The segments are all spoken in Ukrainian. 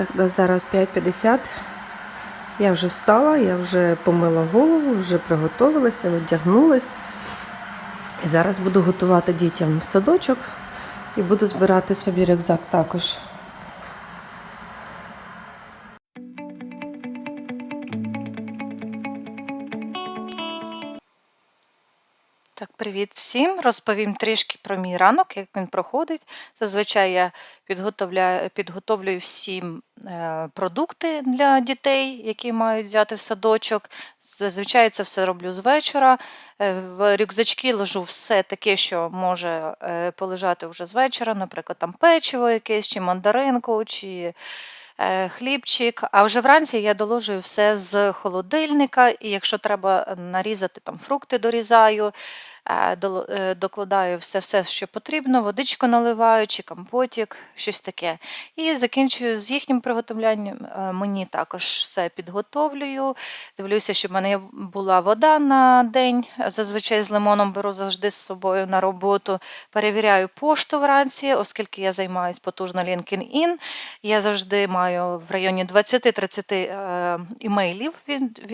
Так, зараз 5.50. Я вже встала, я вже помила голову, вже приготувалася, одягнулась. І зараз буду готувати дітям садочок і буду збирати собі рюкзак також. Так, привіт всім. Розповім трішки про мій ранок, як він проходить. Зазвичай я підготовляю, підготовлюю всім продукти для дітей, які мають взяти в садочок. Зазвичай це все роблю з вечора. Е, В рюкзачки ложу все таке, що може е, полежати вже з вечора, наприклад, там печиво якесь, чи мандаринку, чи е, хлібчик. А вже вранці я доложую все з холодильника, і якщо треба нарізати там фрукти, дорізаю. Е, е, Докладаю все, все, що потрібно, водичку наливаю, чи компотик, щось таке. І закінчую з їхнім приготовлянням. Е, Мені також все підготовлюю. Дивлюся, щоб в мене була вода на день. Зазвичай з лимоном беру завжди з собою на роботу. Перевіряю пошту вранці, оскільки я займаюся потужно LinkedIn. Я завжди маю в районі 20-30 е, імейлів від,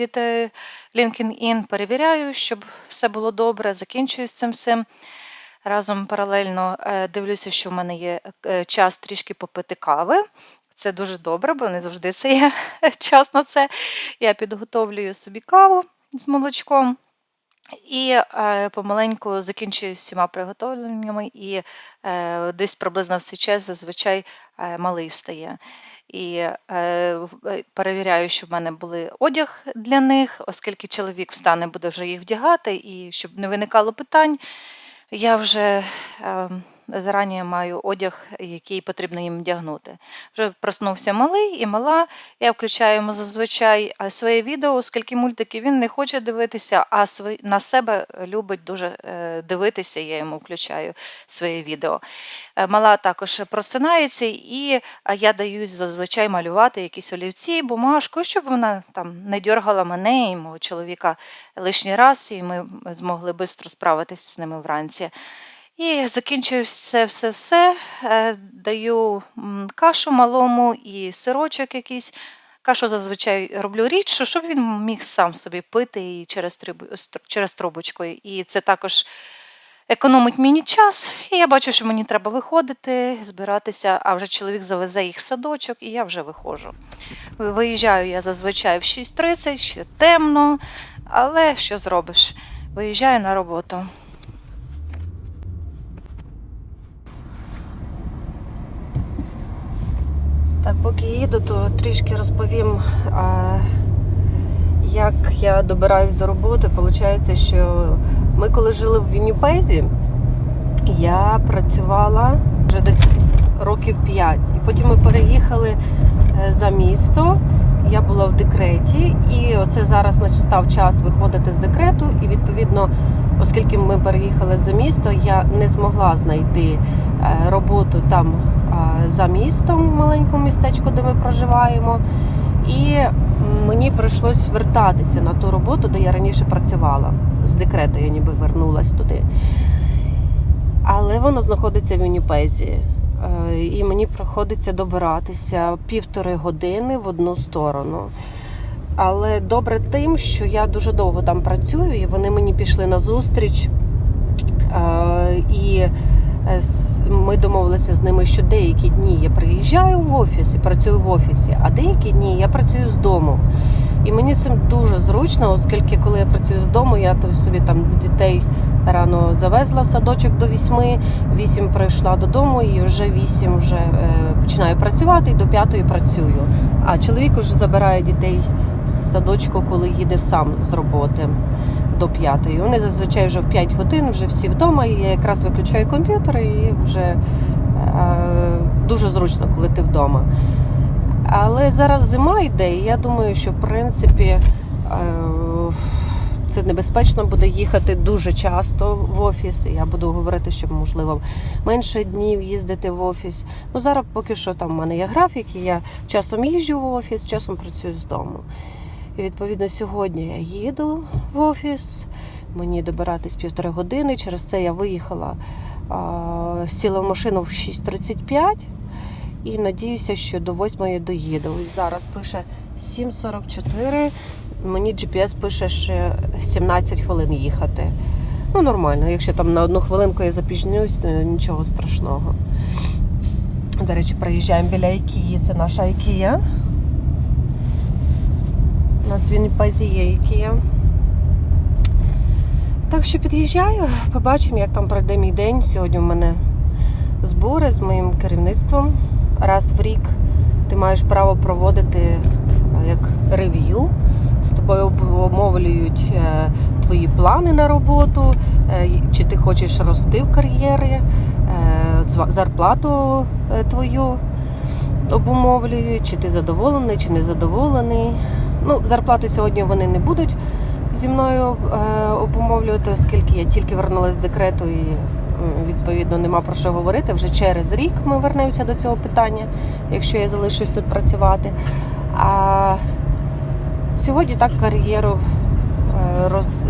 LinkedIn. Перевіряю, щоб все було добре. Закінчую з цим всім. Разом паралельно е, дивлюся, що в мене є е, час трішки попити кави. Це дуже добре, бо не завжди це є час на це. Я підготовлюю собі каву з молочком. І е, помаленьку закінчую всіма приготовленнями, і е, десь приблизно в цей час зазвичай е, малий встає. І е, е, перевіряю, щоб в мене були одяг для них, оскільки чоловік встане, буде вже їх вдягати, і щоб не виникало питань, я вже е, зарані маю одяг, який потрібно їм вдягнути. Вже проснувся малий і мала. Я включаю йому зазвичай своє відео, оскільки мультики він не хоче дивитися, а на себе любить дуже е, дивитися. Я йому включаю своє відео. Е, Мала також просинається, і я даю зазвичай малювати якісь олівці, бумажку, щоб вона там не дергала мене і мого чоловіка лишній раз, і ми змогли швидко справитися з ними вранці. І закінчую все, все, все. е, Даю кашу малому і сирочок якийсь. Кашу зазвичай роблю рідшу, щоб він міг сам собі пити і через, через трубочку. І це також економить мені час. І я бачу, що мені треба виходити, збиратися, а вже чоловік завезе їх в садочок, і я вже виходжу. Виїжджаю я зазвичай в 6.30, ще темно, але що зробиш? Виїжджаю на роботу. Поки їду, то трішки розповім, як я добираюсь до роботи. Получається, що ми коли жили в Вінніпезі, я працювала вже десь років 5. І потім ми переїхали е, за місто. Я була в декреті, і оце зараз настав час виходити з декрету. І відповідно, оскільки ми переїхали за місто, я не змогла знайти е, роботу там за містом, в маленькому містечку, де ми проживаємо. І мені прийшлось вертатися на ту роботу, де я раніше працювала. З декрету я ніби вернулась туди. Але воно знаходиться в Вінніпезі. Е, І мені приходиться добиратися півтори години в одну сторону. Але добре тим, що я дуже довго там працюю, і вони мені пішли на зустріч. Е, І е, ми домовилися з ними, що деякі дні я приїжджаю в офіс і працюю в офісі, а деякі дні я працюю з дому. І мені цим дуже зручно, оскільки коли я працюю з дому, я то собі там дітей рано завезла садочок до вісьми, вісім прийшла додому і вже вісім вже е, починаю працювати і до п'ятої працюю. А чоловік вже забирає дітей з садочку, коли їде сам з роботи до п'ятої. Вони зазвичай вже в 5 годин, вже всі вдома, і я якраз виключаю комп'ютер і вже е, дуже зручно, коли ти вдома. Але зараз зима йде, і я думаю, що в принципі е, це небезпечно буде їхати дуже часто в офіс. Я буду говорити, що можливо менше днів їздити в офіс. Ну зараз поки що там в мене є графік, і я часом їжджу в офіс, часом працюю з дому. І відповідно сьогодні я їду в офіс. Мені добиратись півтори години. Через це я виїхала, сіла в машину в 6.35 І надіюся, що до 8 доїду. Ось зараз пише 7.44. Мені GPS пише ще 17 хвилин їхати. Ну, нормально, якщо там на одну хвилинку я запізнююсь, то нічого страшного. До речі, приїжджаємо біля Ікії. Це наша Ікія. У нас в Вінніпезі є Ікія. Так що під'їжджаю, побачимо, як там пройде мій день. Сьогодні в мене збори з моїм керівництвом. Раз в рік ти маєш право проводити як рев'ю. З тобою обмовлюють е, твої плани на роботу, е, чи ти хочеш рости в кар'єрі, е, зарплату твою обумовлюють, чи ти задоволений, чи не задоволений. Ну, зарплату сьогодні вони не будуть зі мною обумовлювати, оскільки я тільки вернулася з декрету і відповідно нема про що говорити. Вже через рік ми вернемося до цього питання, якщо я залишусь тут працювати. А сьогодні так кар'єру е, роз,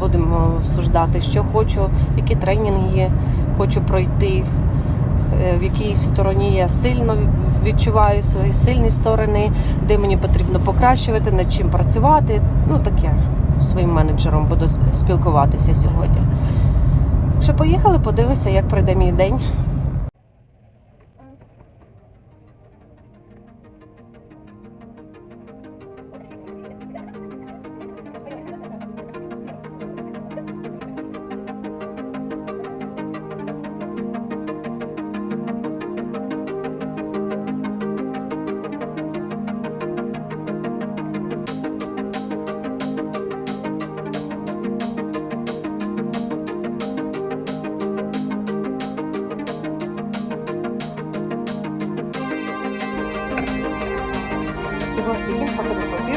будемо обсуждати, що хочу, які тренінги хочу пройти, е, в якій стороні я сильно відчуваю свої сильні сторони, де мені потрібно покращувати, над чим працювати. Ну таке зі своїм менеджером буду спілкуватися сьогодні. Що поїхали, подивимося, як пройде мій день. 이게 다들었거든요.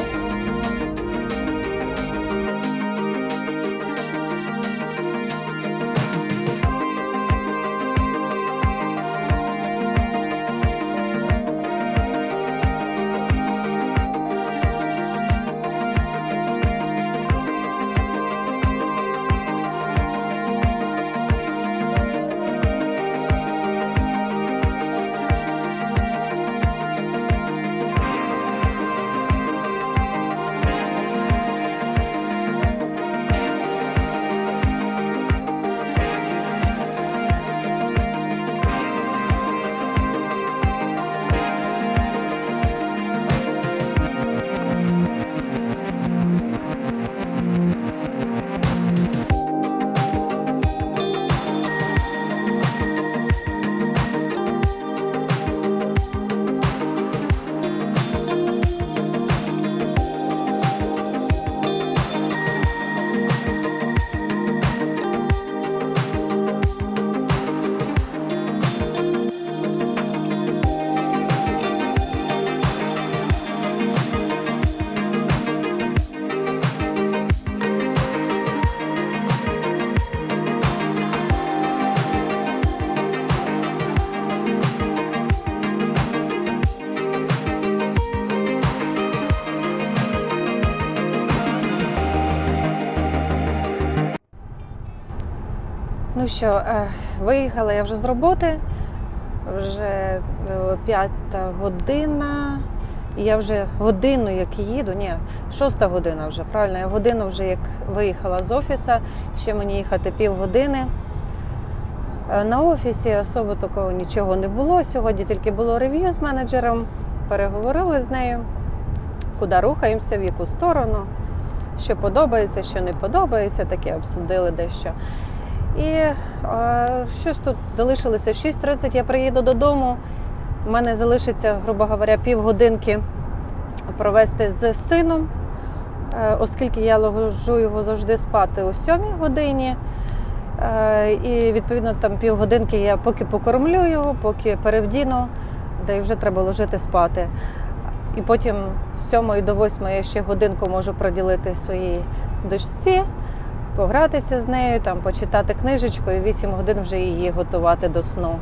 Ну що, е, виїхала я вже з роботи, вже е, п'ята година. І я вже годину, як їду, ні, шоста година вже, правильно, я годину вже як виїхала з офісу, ще мені їхати півгодини. Е, На офісі особо такого нічого не було. Сьогодні тільки було рев'ю з менеджером, переговорили з нею, куди рухаємося, в яку сторону, що подобається, що не подобається, таке обсудили дещо. І е, що ж тут залишилося? В 6.30 я приїду додому. У мене залишиться, грубо говоря, півгодинки провести з сином, е, оскільки я ложу його завжди спати о 7 годині. Е, І відповідно там півгодинки я поки покормлю його, поки перевдіну, де вже треба ложити спати. І потім з 7 до 8 я ще годинку можу приділити своїй дочці, погратися з нею, там, почитати книжечку і 8 годин вже її готувати до сну.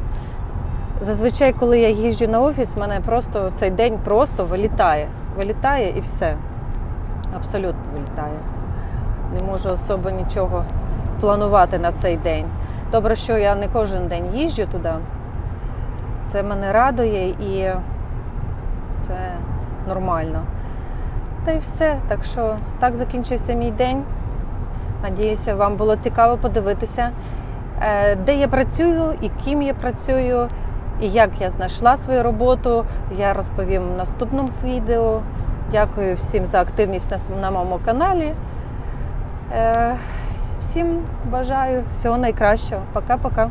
Зазвичай, коли я їжджу на офіс, мене просто цей день просто вилітає. Вилітає і все. Абсолютно вилітає. Не можу особо нічого планувати на цей день. Добре, що я не кожен день їжджу туди. це мене радує і це нормально. Та й все. Так що так закінчився мій день. Надіюся, вам було цікаво подивитися, е, де я працюю і ким я працюю, і як я знайшла свою роботу. Я розповім в наступному відео. Дякую всім за активність на, моєму каналі. Е, Всім бажаю всього найкращого. Пока-пока.